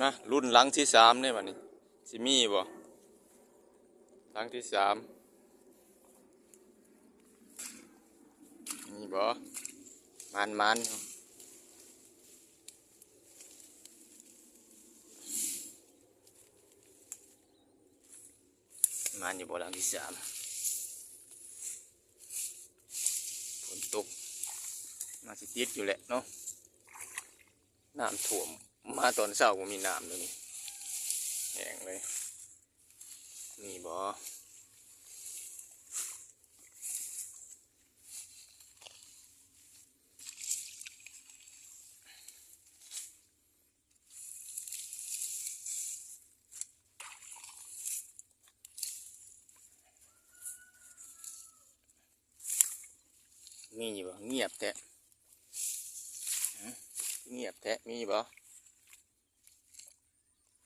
นะรุ่นหลังที่สามเนี่ยวันนี้สิมี่บ่หลังที่สามมีบ่มันมันมันอยู่บ่หลังที่สามฝนตกมาสิติดอยู่แหละเนาะน้ำท่วม มาตอนเช้าก็มีน้ำเลยนี่แห้งเลย นี่บ่มีบ่เงียบแท้ฮะเงียบแท้มีบ่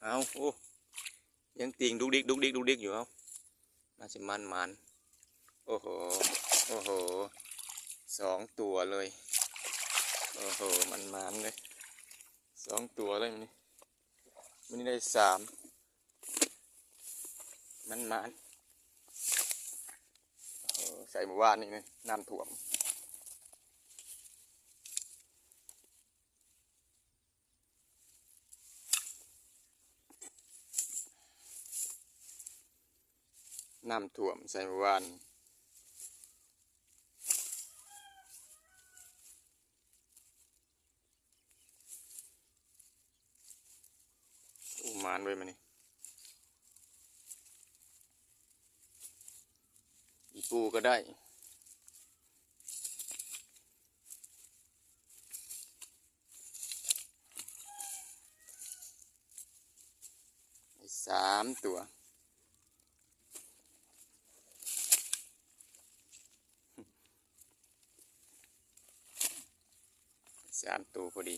เอาโอ้ยังติงดุกดิกดุกดิกดุกดิกอยู่เอามาสิมันมันโอ้โห โอ้โห สองตัวเลย โอ้โห มันมันเลย สองตัวเลยมันนี่มันนี่ได้สาม มันมันโอ้โห ใส่หมู่บ้านนี่เลยน้ำท่วม น้ำท่วมใส่หมู่บ้านอุมานไว้มานี่อีปูก็ได้สามตัว สามตัวพอดี